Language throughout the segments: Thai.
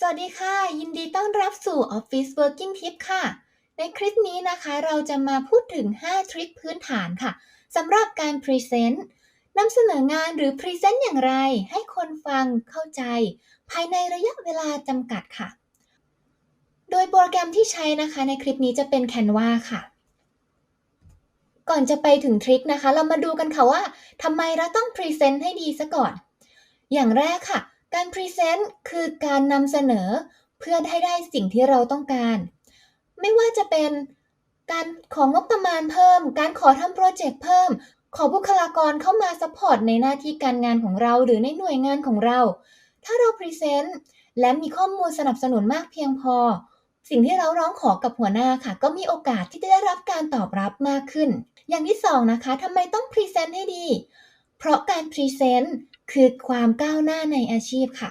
สวัสดีค่ะ ยินดีต้อนรับสู่ Office Working Tip ค่ะ ในคลิปนี้นะคะเราจะมาพูดถึง 5 ทริคพื้นฐานค่ะสำหรับการพรีเซนต์นำเสนองานหรือพรีเซนต์อย่างไร ให้คนฟังเข้าใจ ภายในระยะเวลาจำกัดค่ะ โดยโปรแกรมที่ใช้นะคะในคลิปนี้จะเป็น Canva ค่ะ ก่อนจะไปถึงทริคนะคะ เรามาดูกันค่ะว่าทำไมเราต้องพรีเซนต์ให้ดีซะก่อน อย่างแรกค่ะ การพรีเซนต์คือการนำเสนอเพื่อให้ได้สิ่งที่เราต้องการ ไม่ว่าจะเป็นการของงบประมาณเพิ่ม การขอทำโปรเจกต์เพิ่ม ขอบุคลากรเข้ามาซัพพอร์ตในหน้าที่การงานของเราหรือในหน่วยงานของเรา ถ้าเราพรีเซนต์และมีข้อมูลสนับสนุนมากเพียงพอ สิ่งที่เราร้องขอกับหัวหน้าค่ะ ก็มีโอกาสที่จะได้รับการตอบรับมากขึ้น อย่างที่สองนะคะทำไมต้องพรีเซนต์ให้ดี เพราะการพรีเซนต์ คือความก้าวหน้าในอาชีพค่ะ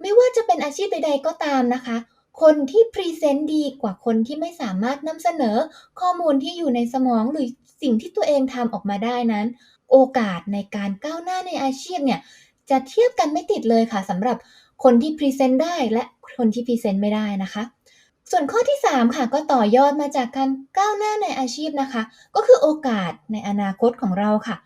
ไม่ว่าจะเป็นอาชีพใด ๆ ก็ตามนะคะ คนที่พรีเซนต์ดีกว่าคนที่ไม่สามารถนำเสนอข้อมูลที่อยู่ในสมองหรือสิ่งที่ตัวเองทำออกมาได้นั้น โอกาสในการก้าวหน้าในอาชีพเนี่ยจะเทียบกันไม่ติดเลยค่ะสำหรับคนที่พรีเซนต์ได้และคนที่พรีเซนต์ไม่ได้นะคะ ส่วนข้อที่ 3 ค่ะก็ต่อยอดมาจากการก้าวหน้าในอาชีพนะคะ ก็คือโอกาสในอนาคตของเราค่ะ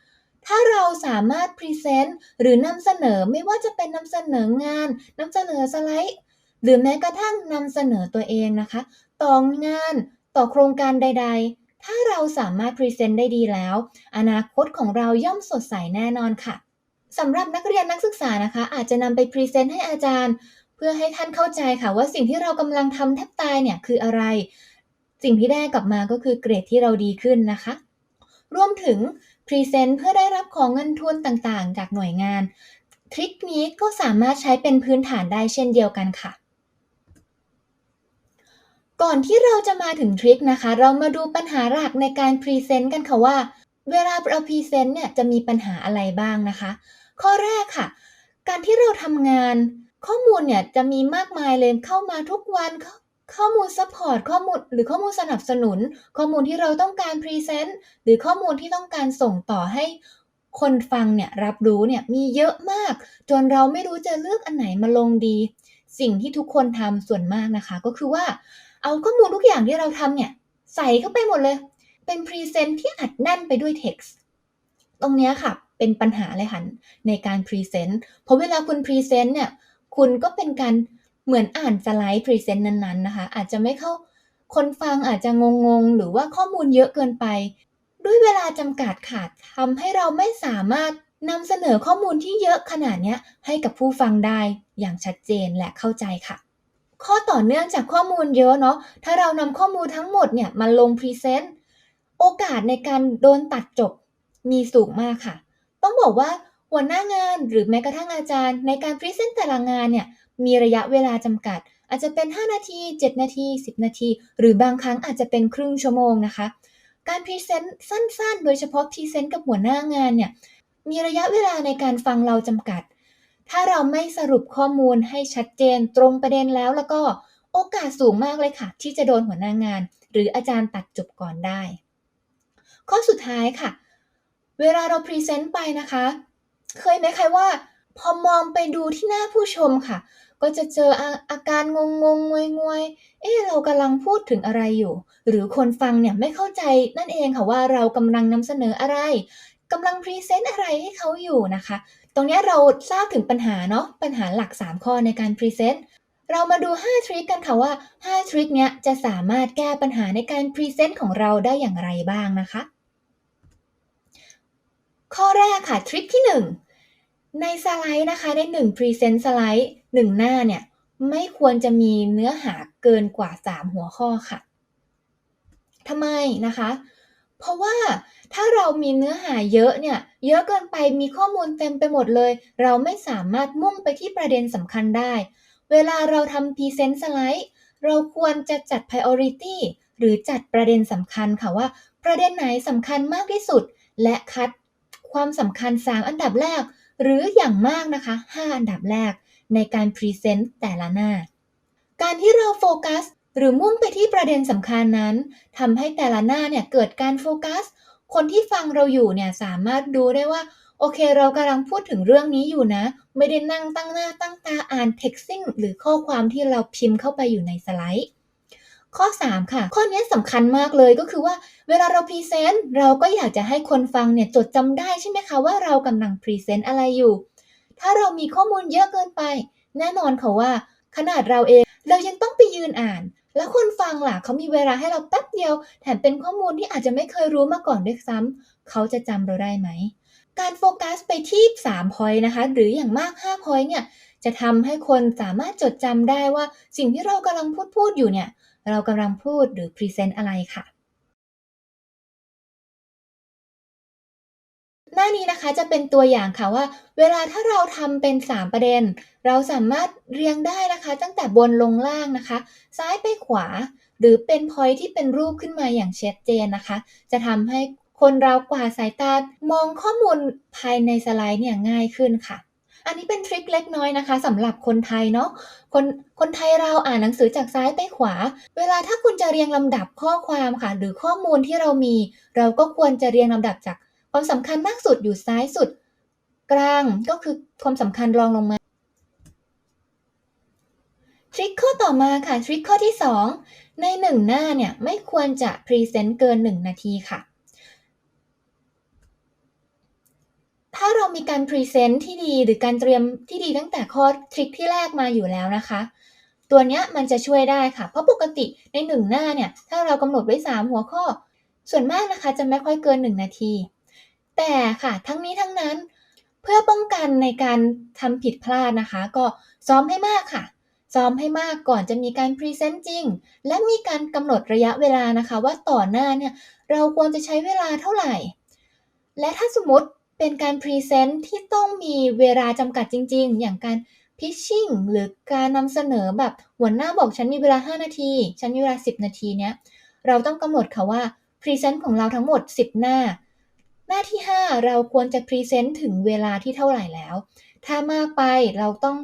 ถ้าเราสามารถพรีเซนต์หรือนำเสนอไม่ว่าจะเป็นนำเสนองานนำเสนอสไลด์ หรือแม้กระทั่งนำเสนอตัวเองนะคะ ต่องานต่อโครงการใด ๆ ถ้าเราสามารถพรีเซนต์ได้ดีแล้ว อนาคตของเราย่อมสดใสแน่นอนค่ะสำหรับนักเรียนนักศึกษานะคะ อาจจะนำไปพรีเซนต์ให้อาจารย์ เพื่อให้ท่านเข้าใจค่ะว่าสิ่งที่เรากำลังทำแทบตายเนี่ยคืออะไร สิ่งที่ได้กลับมาก็คือเกรดที่เราดีขึ้นนะคะ รวมถึง พรีเซนต์เพื่อได้รับของเงินทุนต่างๆ จากหน่วยงาน ทริคนี้ก็สามารถใช้เป็นพื้นฐานได้เช่นเดียวกันค่ะ ก่อนที่เราจะมาถึงทริคนะคะ เรามาดูปัญหาหลักในการพรีเซนต์กันค่ะว่า เวลาเราพรีเซนต์เนี่ยจะมีปัญหาอะไรบ้างนะคะ ข้อแรกค่ะ การที่เราทำงานข้อมูลเนี่ยจะมีมากมายเลยเข้ามาทุกวัน ข้อมูลซัพพอร์ตข้อมูลหรือข้อมูลสนับสนุน ข้อมูลที่เราต้องการพรีเซนต์หรือข้อมูลที่ต้องการส่งต่อให้คนฟังเนี่ยรับรู้เนี่ยมีเยอะมาก จนเราไม่รู้จะเลือกอันไหนมาลงดี สิ่งที่ทุกคนทำส่วนมากนะคะ ก็คือว่าเอาข้อมูลทุกอย่างที่เราทำเนี่ยใส่เข้าไปหมดเลย เป็นพรีเซนต์ที่อัดแน่นไปด้วยเท็กซ์ตรงนี้ค่ะเป็นปัญหาเลยค่ะในการพรีเซนต์เพราะเวลาคุณพรีเซนต์เนี่ยคุณก็เป็นการ เหมือนอ่านสไลด์พรีเซนต์นั้นๆนะคะ อาจจะไม่เข้าคนฟังอาจจะงงๆ หรือว่าข้อมูลเยอะเกินไป ด้วยเวลาจำกัดค่ะทำให้เราไม่สามารถนำเสนอข้อมูลที่เยอะขนาดนี้ให้กับผู้ฟังได้อย่างชัดเจนและเข้าใจค่ะ ข้อต่อเนื่องจากข้อมูลเยอะเนาะถ้าเรานำข้อมูลทั้งหมดเนี่ยมาลงพรีเซนต์โอกาสในการโดนตัดจบมีสูงมากค่ะ ต้องบอกว่า หัวหน้างานหรือแม้กระทั่งอาจารย์ ในการพรีเซนต์แต่ละงานเนี่ยมีระยะเวลาจำกัด อาจจะเป็น 5 นาที 7 นาที 10 นาที หรือบางครั้งอาจจะเป็นครึ่งชั่วโมงนะคะ การพรีเซนต์สั้นๆ โดยเฉพาะพรีเซนต์กับหัวหน้างานเนี่ยมีระยะเวลาในการฟังเราจำกัด ถ้าเราไม่สรุปข้อมูลให้ชัดเจนตรงประเด็นแล้วแล้วก็โอกาสสูงมากเลยค่ะ ที่จะโดนหัวหน้างาน หรืออาจารย์ตัดจบก่อนได้ ข้อสุดท้ายค่ะ เวลาเราพรีเซนต์ไปนะคะ เคยไหมคะว่า พอมองไปดูที่หน้าผู้ชมค่ะ ก็จะเจออาอาการงงงงวยงวยเอ๊ะเรากำลังพูดถึงอะไรอยู่ หรือคนฟังเนี่ยไม่เข้าใจนั่นเองค่ะว่าเรากำลังนำเสนออะไรกำลังพรีเซนต์อะไรให้เขาอยู่นะคะ ตรงนี้เราทราบถึงปัญหาเนาะปัญหาหลัก 3 ข้อในการพรีเซนต์เรามาดู 5 ทริคกันค่ะว่า 5 ทริคเนี้ยจะสามารถแก้ปัญหาในการพรีเซนต์ของเราได้อย่างไรบ้างนะคะ ข้อแรกค่ะ ทริคที่ 1 ในสไลด์นะคะ ใน1 Present สไลด์1หน้าเนี่ย ไม่ควรจะมีเนื้อหาเกินกว่า 3 หัวข้อค่ะทำไมนะคะ เพราะว่าถ้าเรามีเนื้อหาเยอะเนี่ย เยอะเกินไปมีข้อมูลเต็มไปหมดเลย เราไม่สามารถมุ่งไปที่ประเด็นสำคัญได้ เวลาเราทำ Present สไลด์เราควรจะจัด Priority หรือจัดประเด็นสำคัญค่ะว่า ประเด็นไหนสำคัญมากที่สุด และคัดความสำคัญ 3 อันดับแรก หรืออย่างมากนะคะ 5 อันดับแรกในการพรีเซนต์แต่ละหน้า การที่เราโฟกัสหรือมุ่งไปที่ประเด็นสำคัญนั้นทำให้แต่ละหน้าเนี่ยเกิดการโฟกัส คนที่ฟังเราอยู่เนี่ยสามารถดูได้ว่า โอเคเรากำลังพูดถึงเรื่องนี้อยู่นะ ไม่ได้นั่งตั้งหน้าตั้งตาอ่าน texting หรือข้อความที่เราพิมพ์เข้าไปอยู่ในสไลด์ ข้อ 3 ค่ะ ข้อนี้สำคัญมากเลยก็คือว่าเวลาเราพรีเซนต์เราก็อยากจะให้คนฟังเนี่ยจดจำได้ใช่ไหมคะว่าเรากำลังพรีเซนต์อะไรอยู่ ถ้าเรามีข้อมูลเยอะเกินไป แน่นอนค่ะว่า ขนาดเราเอง เรายังต้องไปยืนอ่าน แล้วคนฟังล่ะเขามีเวลาให้เราแป๊บเดียว แถมเป็นข้อมูลที่อาจจะไม่เคยรู้มาก่อนด้วยซ้ำเขาจะจำเราได้ไหม การโฟกัสไปที่3 point นะคะ หรืออย่างมาก5 point เนี่ยจะทำให้คนสามารถจดจำได้ว่าสิ่งที่เรากำลังพูดพูดอยู่เนี่ย เรากำลังพูดหรือพรีเซนต์อะไรค่ะ หน้านี้นะคะจะเป็นตัวอย่างค่ะว่า เวลาถ้าเราทำเป็น 3 ประเด็น เราสามารถเรียงได้นะคะ ตั้งแต่บนลงล่างนะคะ ซ้ายไปขวา หรือเป็น point ที่เป็นรูปขึ้นมาอย่างชัดเจนนะคะ จะทำให้คนเรากว่าสายตามองข้อมูลภายในสไลด์เนี่ยง่ายขึ้นค่ะ อันนี้เป็นทริคเล็กน้อยนะคะสำหรับคนไทยเนาะคนคนไทยเราอ่านหนังสือจากซ้ายไปขวา เวลาถ้าคุณจะเรียงลำดับข้อความค่ะ หรือข้อมูลที่เรามี เราก็ควรจะเรียงลำดับจากความสำคัญมากสุดอยู่ซ้ายสุด กลางก็คือความสำคัญรองลงมาทริคข้อต่อมาค่ะทริคข้อที่ 2 ใน 1 หน้าเนี่ยไม่ควรจะพรีเซนต์เกิน 1 นาทีค่ะ ถ้าเรามีการพรีเซนต์ที่ดีหรือการเตรียมที่ดีตั้งแต่ข้อทริคที่แรกมาอยู่แล้วนะคะ ตัวเนี้ยมันจะช่วยได้ค่ะ เพราะปกติใน1หน้าเนี่ย ถ้าเรากำหนดไว้ 3 หัวข้อ ส่วนมากนะคะจะไม่ค่อยเกิน 1 นาที แต่ค่ะทั้งนี้ทั้งนั้นเพื่อป้องกันในการทำผิดพลาดนะคะ ก็ซ้อมให้มากค่ะ ซ้อมให้มากก่อนจะมีการพรีเซนต์จริง และมีการกำหนดระยะเวลานะคะ ว่าต่อหน้าเนี่ยเราควรจะใช้เวลาเท่าไหร่ และถ้าสมมติ เป็นการพรีเซนต์ที่ต้องมีเวลาจำกัดจริง ๆ อย่างการพิชชิ่งหรือการนำเสนอแบบหัวหน้าบอกฉันมีเวลา 5 นาที ฉันมีเวลา 10 นาทีเนี้ยเราต้องกำหนดค่ะว่าพรีเซนต์ของเราทั้งหมด 10 หน้า หน้าที่ 5 เราควรจะพรีเซนต์ถึงเวลาที่เท่าไหร่แล้ว ถ้ามากไปเราต้อง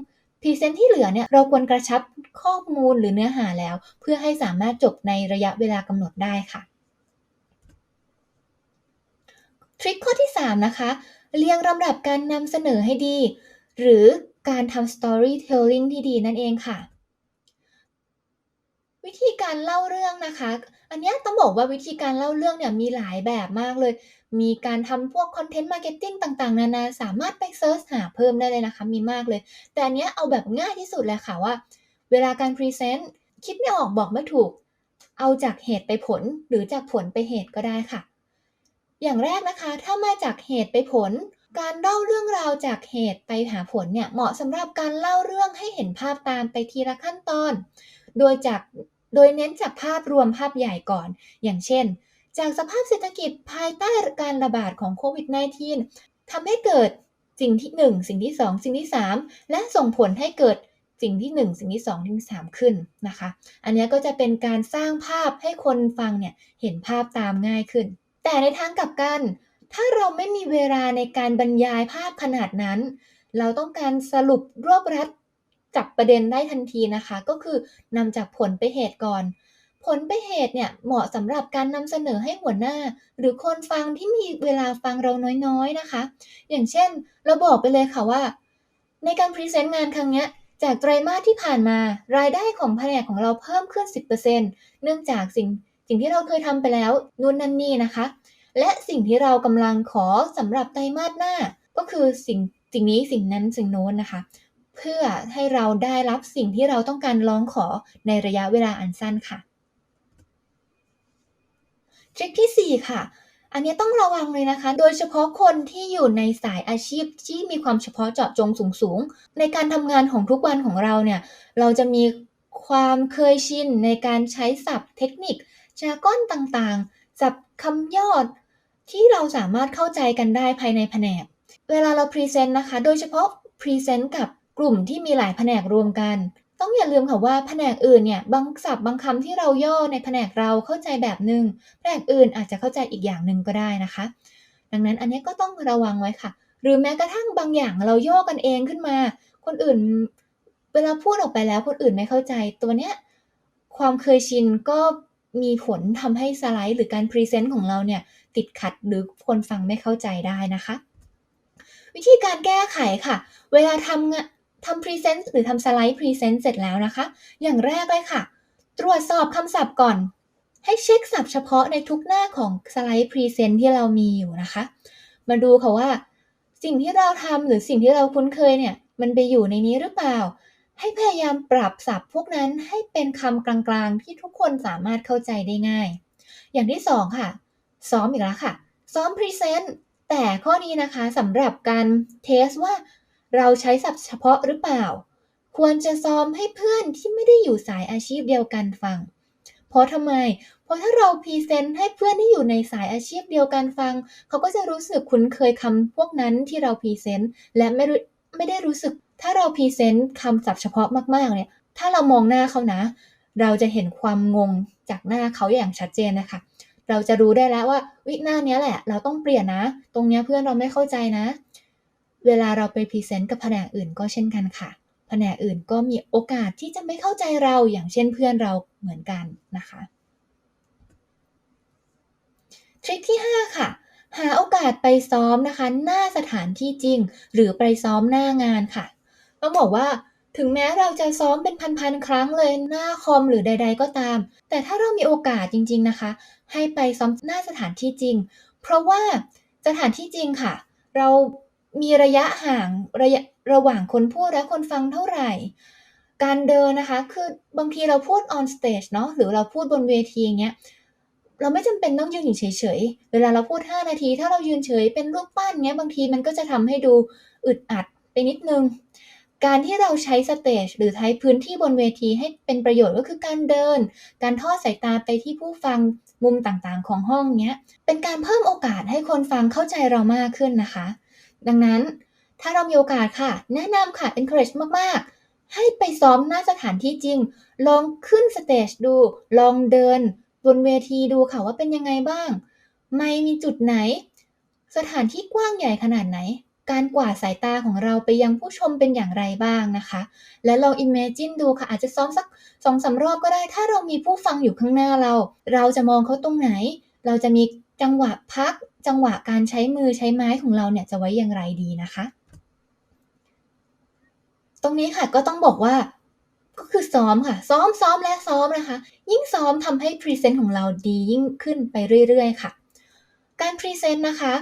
พรีเซนต์ที่เหลือเนี่ยเราควรกระชับข้อมูลหรือเนื้อหาแล้ว เพื่อให้สามารถจบในระยะเวลากำหนดได้ค่ะ ทริคข้อที่ 3 นะคะ เรียงลำดับการนำเสนอให้ดี หรือการทำ storytelling ที่ดีนั่นเองค่ะ วิธีการเล่าเรื่องนะคะ อันนี้ต้องบอกว่าวิธีการเล่าเรื่องเนี่ยมีหลายแบบมากเลย มีการทำพวก content marketing ต่าง ๆ นานาสามารถไปเซิร์ชหาเพิ่มได้เลยนะคะ มีมากเลย แต่อันนี้เอาแบบง่ายที่สุดเลยค่ะว่า เวลาการพรีเซนต์คิดไม่ออกบอกไม่ถูก เอาจากเหตุไปผลหรือจากผลไปเหตุก็ได้ค่ะ อย่างแรกนะคะ ถ้ามาจากเหตุไปผล การเล่าเรื่องราวจากเหตุไปหาผลเนี่ยเหมาะสำหรับการเล่าเรื่องให้เห็นภาพตามไปทีละขั้นตอน โดยจากโดยเน้นจากภาพรวมภาพใหญ่ก่อน อย่างเช่น จากสภาพเศรษฐกิจภายใต้การระบาดของโควิด -19 ทำให้เกิดสิ่งที่ 1 สิ่งที่ 2 สิ่งที่ 3 และส่งผลให้เกิดสิ่งที่ 1 สิ่งที่ 2 สิ่งที่ 3 ขึ้นนะคะ อันนี้ก็จะเป็นการสร้างภาพให้คนฟังเนี่ยเห็นภาพตามง่ายขึ้น แต่ในทางกลับกัน ถ้าเราไม่มีเวลาในการบรรยายภาพขนาดนั้น เราต้องการสรุปรวบรัดจับประเด็นได้ทันทีนะคะ ก็คือนำจากผลไปเหตุก่อน ผลไปเหตุเนี่ยเหมาะสำหรับการนำเสนอให้หัวหน้า หรือคนฟังที่มีเวลาฟังเราน้อยๆนะคะ อย่างเช่น เราบอกไปเลยค่ะว่า ในการพรีเซนต์งานครั้งนี้จากไตรมาสที่ผ่านมารายได้ของแผนกของเราเพิ่มขึ้น 10%เนื่องจากสิ่ง สิ่งที่เราเคยทำไปแล้วนู่นนั่นนี่นะคะ และสิ่งที่เรากำลังขอสำหรับไตรมาสหน้า ก็คือสิ่งสิ่งนี้สิ่งนั้นสิ่งโน้นนะคะ เพื่อให้เราได้รับสิ่งที่เราต้องการร้องขอในระยะเวลาอันสั้นค่ะทริคที่ 4 ค่ะ อันนี้ต้องระวังเลยนะคะ โดยเฉพาะคนที่อยู่ในสายอาชีพที่มีความเฉพาะเจาะจงสูงๆ ในการทำงานของทุกวันของเราเนี่ย เราจะมีความเคยชินในการใช้ศัพท์เทคนิค จาก้อนต่างๆศัพท์คำยอด ที่เราสามารถเข้าใจกันได้ภายในแผนก เวลาเราพรีเซนต์นะคะ โดยเฉพาะพรีเซนต์กับกลุ่มที่มีหลายแผนกรวมกัน ต้องอย่าลืมค่ะว่าแผนกอื่นเนี่ยบางศัพท์บางคำที่เราย่อในแผนกเราเข้าใจแบบหนึ่งแผนกอื่นอาจจะเข้าใจอีกอย่างหนึ่งก็ได้นะคะ ดังนั้นอันนี้ก็ต้องระวังไว้ค่ะ หรือแม้กระทั่งบางอย่างเราย่อกันเองขึ้นมา คนอื่นเวลาพูดออกไปแล้วคนอื่นไม่เข้าใจตัวเนี้ยความเคยชินก็ มีผลทำให้สไลด์หรือการพรีเซนต์ของเราเนี่ยติดขัดหรือคนฟังไม่เข้าใจได้นะคะ วิธีการแก้ไขค่ะ เวลาทำทำพรีเซนต์หรือทำสไลด์พรีเซนต์เสร็จแล้วนะคะ อย่างแรกเลยค่ะ ตรวจสอบคำศัพท์ก่อน ให้เช็คศัพท์เฉพาะในทุกหน้าของสไลด์พรีเซนต์ที่เรามีอยู่นะคะ มาดูค่ะว่า สิ่งที่เราทำหรือสิ่งที่เราคุ้นเคยเนี่ยมันไปอยู่ในนี้หรือเปล่า ให้พยายามปรับศัพท์พวกนั้นให้เป็นคำกลางๆ ที่ทุกคนสามารถเข้าใจได้ง่าย อย่างที่สองค่ะ ซ้อมอีกแล้วค่ะ ซ้อมพรีเซนต์แต่ข้อนี้นะคะสำหรับการเทสว่าเราใช้ศัพท์เฉพาะหรือเปล่า ควรจะซ้อมให้เพื่อนที่ไม่ได้อยู่สายอาชีพเดียวกันฟัง เพราะทำไม เพราะถ้าเราพรีเซนต์ให้เพื่อนที่อยู่ในสายอาชีพเดียวกันฟัง เขาก็จะรู้สึกคุ้นเคยคำพวกนั้นที่เราพรีเซนต์และไม่ไม่ได้รู้สึก ถ้าเราพรีเซนต์คำศัพท์เฉพาะมากๆเนี่ย ถ้าเรามองหน้าเขานะ เราจะเห็นความงงจากหน้าเขาอย่างชัดเจนนะคะ เราจะรู้ได้แล้วว่าวิหน้าเนี้ยแหละ เราต้องเปลี่ยนนะ ตรงเนี้ยเพื่อนเราไม่เข้าใจนะ เวลาเราไปพรีเซนต์กับแผนกอื่นก็เช่นกันค่ะ แผนกอื่นก็มีโอกาสที่จะไม่เข้าใจเราอย่างเช่นเพื่อนเราเหมือนกันนะคะทริคที่ 5 ค่ะ หาโอกาสไปซ้อมนะคะ หน้าสถานที่จริง หรือไปซ้อมหน้างานค่ะ ต้องบอกว่าถึงแม้เราจะซ้อมเป็นพันๆครั้งเลยหน้าคอมหรือใด ๆ ก็ตาม แต่ถ้าเรามีโอกาสจริง ๆนะคะ ให้ไปซ้อมหน้าสถานที่จริง เพราะว่าสถานที่จริงค่ะ เรามีระยะห่างระยะระหว่างคนพูดและคนฟังเท่าไหร่ การเดินนะคะ คือบางทีเราพูด on stage เนาะหรือเราพูดบนเวทีอย่างเงี้ยเราไม่จำเป็นต้องยืนอยู่เฉยๆ เวลาเราพูด 5 นาที ถ้าเรายืนเฉยเป็นรูปปั้นเงี้ยบางทีมันก็จะทำให้ดูอึดอัดไปนิดนึง การที่เราใช้สเตจหรือใช้พื้นที่บนเวทีให้เป็นประโยชน์ก็คือการเดิน การทอดสายตาไปที่ผู้ฟังมุมต่างๆ ของห้องเนี้ย เป็นการเพิ่มโอกาสให้คนฟังเข้าใจเรามากขึ้นนะคะ ดังนั้นถ้าเรามีโอกาสค่ะ แนะนำค่ะ encourage มากๆ ให้ไปซ้อมหน้าสถานที่จริง ลองขึ้นสเตจดู ลองเดิน บนเวทีดูค่ะว่าเป็นยังไงบ้าง ไม่มีจุดไหน สถานที่กว้างใหญ่ขนาดไหน การกวาดสายตาของเราไปยังผู้ชมเป็นอย่างไรบ้างนะคะ และลอง imagine ดูค่ะ อาจจะซ้อมสักสองสารอบก็ได้ ถ้าเรามีผู้ฟังอยู่ข้างหน้าเรา เราจะมองเขาตรงไหน เราจะมีจังหวะพัก จังหวะการใช้มือใช้ไม้ของเราเนี่ยจะไว้อย่างไรดีนะคะ ตรงนี้ค่ะก็ต้องบอกว่าก็คือซ้อมค่ะ ซ้อมซ้อมและซ้อมนะคะ ยิ่งซ้อมทำให้พรีเซนต์ของเราดียิ่งขึ้นไปเรื่อยๆ ค่ะ การพรีเซนต์นะคะ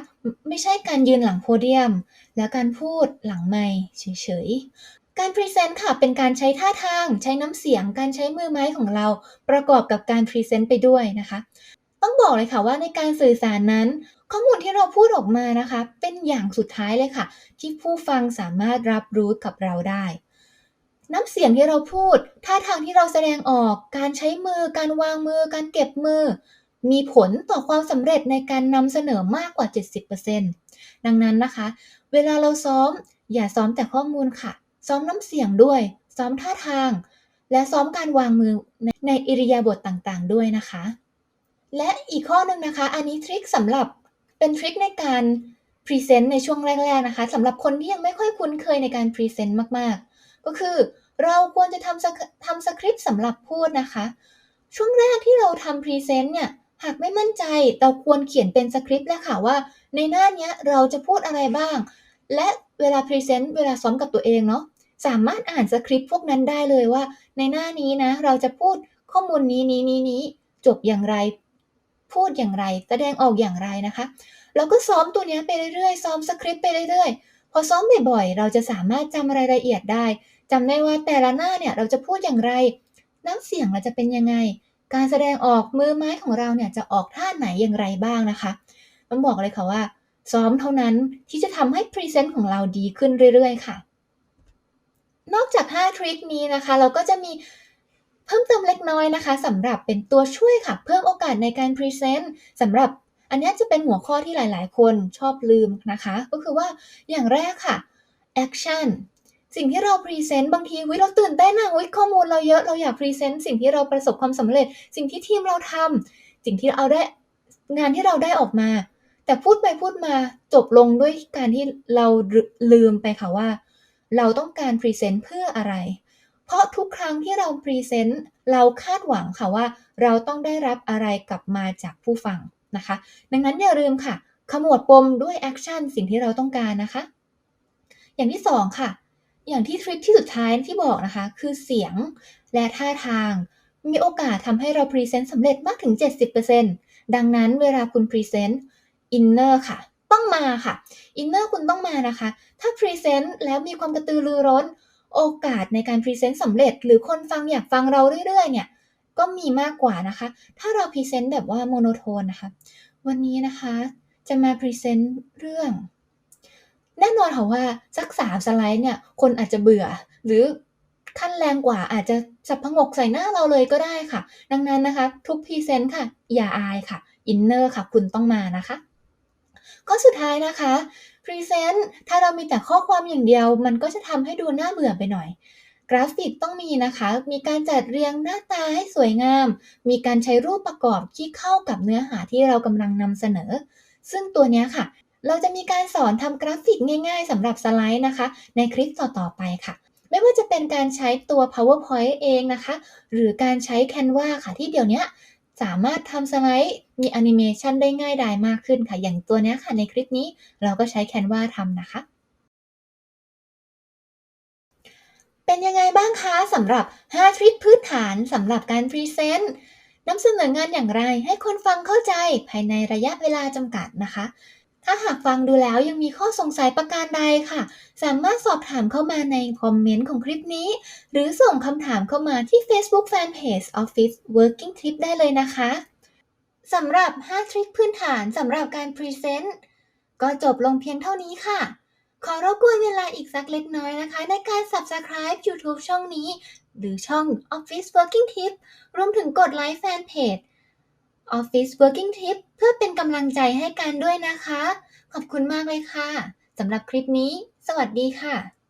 ไม่ใช่การยืนหลังโพเดียม และการพูดหลังไมค์เฉยๆ การพรีเซนต์ค่ะเป็นการใช้ท่าทาง ใช้น้ำเสียง การใช้มือไม้ของเราประกอบกับการพรีเซนต์ไปด้วยนะคะ ต้องบอกเลยค่ะว่าในการสื่อสารนั้น ข้อมูลที่เราพูดออกมานะคะ เป็นอย่างสุดท้ายเลยค่ะ ที่ผู้ฟังสามารถรับรู้กับเราได้น้ำเสียงที่เราพูด ท่าทางที่เราแสดงออก การใช้มือ การวางมือ การเก็บมือ มีผลต่อความสำเร็จในการนำเสนอมากกว่า 70%ดังนั้นนะคะ เวลาเราซ้อมอย่าซ้อมแต่ข้อมูลค่ะ ซ้อมน้ำเสียงด้วย ซ้อมท่าทาง และซ้อมการวางมือในในอิริยาบถต่างๆ ด้วยนะคะ และอีกข้อหนึ่งนะคะ อันนี้ทริคสำหรับเป็นทริคในการพรีเซนต์ในช่วงแรก ๆ นะคะสำหรับคนที่ยังไม่ค่อยคุ้นเคยในการพรีเซนต์มากๆ ก็คือเราควรจะทำทำสคริปต์สำหรับพูดนะคะ ช่วงแรกที่เราทำพรีเซนต์เนี่ย หากไม่มั่นใจเราควรเขียนเป็นสคริปต์แล้วค่ะว่า ในหน้านี้เราจะพูดอะไรบ้าง และเวลาพรีเซนต์เวลาซ้อมกับตัวเองเนาะสามารถอ่านสคริปต์พวกนั้นได้เลยว่า ในหน้านี้นะ เราจะพูดข้อมูลนี้นี้นี้นี้จบอย่างไร พูดอย่างไร แสดงออกอย่างไรนะคะเราก็ซ้อมตัวนี้ไปเรื่อยๆซ้อมสคริปต์ไปเรื่อยๆพอซ้อมบ่อยๆเราจะสามารถจำรายละเอียดได้จำได้ว่าแต่ละหน้าเนี่ยเราจะพูดอย่างไรน้ำเสียงเราจะเป็นยังไง การแสดงออกมือไม้ของเราเนี่ยจะออกท่าไหนอย่างไรบ้างนะคะ ต้องบอกเลยค่ะว่า ซ้อมเท่านั้นที่จะทำให้พรีเซนต์ของเราดีขึ้นเรื่อยๆค่ะ นอกจาก 5 ทริคนี้นะคะ เราก็จะมีเพิ่มเติมเล็กน้อยนะคะสำหรับเป็นตัวช่วยค่ะ เพิ่มโอกาสในการพรีเซนต์สำหรับอันนี้จะเป็นหัวข้อที่หลายๆ คนชอบลืมนะคะ ก็คือว่าอย่างแรกค่ะ action สิ่งที่เราพรีเซนต์บางทีวิเราตื่นเต้นนะวิข้อมูลเราเยอะเราอยากพรีเซนต์สิ่งที่เราประสบความสำเร็จ สิ่งที่ทีมเราทำสิ่งที่เราได้งานที่เราได้ออกมา แต่พูดไปพูดมาจบลงด้วยการที่เราลืมไปค่ะว่า เราต้องการพรีเซนต์เพื่ออะไร เพราะทุกครั้งที่เราพรีเซนต์เราคาดหวังค่ะว่า เราต้องได้รับอะไรกลับมาจากผู้ฟังนะคะ ดังนั้นอย่าลืมค่ะขมวดปมด้วยแอคชั่นสิ่งที่เราต้องการนะคะ อย่างที่2ค่ะ อย่างที่ทริกที่สุดท้ายที่บอกนะคะ คือเสียงและท่าทาง มีโอกาสทำให้เราพรีเซนต์สำเร็จมากถึง 70%ดังนั้นเวลาคุณพรีเซนต์อินเนอร์ค่ะ ต้องมาค่ะอินเนอร์คุณต้องมานะคะ ถ้าพรีเซนต์แล้วมีความกระตือรือร้น โอกาสในการพรีเซนต์สำเร็จ หรือคนฟังอยากฟังเราเรื่อยๆเนี่ยก็มีมากกว่านะคะ ถ้าเราพรีเซนต์แบบว่าโมโนโทนนะคะ วันนี้นะคะจะมาพรีเซนต์เรื่อง แน่นอนค่ะว่าสัก3สไลด์เนี่ย คนอาจจะเบื่อ หรือขั้นแรงกว่าอาจจะสับผงกใส่หน้าเราเลยก็ได้ค่ะ ดังนั้นนะคะ ทุกพรีเซนต์ค่ะ อย่าอายค่ะอินเนอร์ค่ะคุณต้องมานะคะข้อสุดท้ายนะคะพรีเซนต์ถ้าเรามีแต่ข้อความอย่างเดียว มันก็จะทำให้ดูน่าเบื่อไปหน่อยกราฟิกต้องมีนะคะ มีการจัดเรียงหน้าตาให้สวยงาม มีการใช้รูปประกอบที่เข้ากับเนื้อหาที่เรากำลังนำเสนอ ซึ่งตัวเนี้ยค่ะ เราจะมีการสอนทำกราฟิกง่ายๆสำหรับสไลด์นะคะ ในคลิปต่อๆไปค่ะ ไม่ว่าจะเป็นการใช้ตัว PowerPoint เองนะคะ หรือการใช้ Canva ค่ะที่เดี๋ยวนี้สามารถทำสไลด์มีแอนิเมชันได้ง่ายดายมากขึ้นค่ะ อย่างตัวนี้ค่ะในคลิปนี้เราก็ใช้ Canva ทำนะคะ เป็นยังไงบ้างคะสำหรับ 5 ทริคพื้นฐานสำหรับการพรีเซนต์นำเสนองานอย่างไรให้คนฟังเข้าใจภายในระยะเวลาจำกัดนะคะ ถ้าหากฟังดูแล้วยังมีข้อสงสัยประการใดค่ะ สามารถสอบถามเข้ามาในคอมเมนต์ของคลิปนี้ หรือส่งคำถามเข้ามาที่ Facebook Fanpage Office Working Tip ได้เลยนะคะสำหรับ 5 ทริคพื้นฐานสำหรับการพรีเซนต์ก็จบลงเพียงเท่านี้ค่ะ ขอรบกวนเวลาอีกสักเล็กน้อยนะคะ ในการ Subscribe YouTube ช่องนี้ หรือช่อง Office Working Tip รวมถึงกดไลค์แฟนเพจ Office Working Tip เพื่อเป็นกำลังใจให้กันด้วยนะคะ ขอบคุณมากเลยค่ะสำหรับคลิปนี้ สวัสดีค่ะ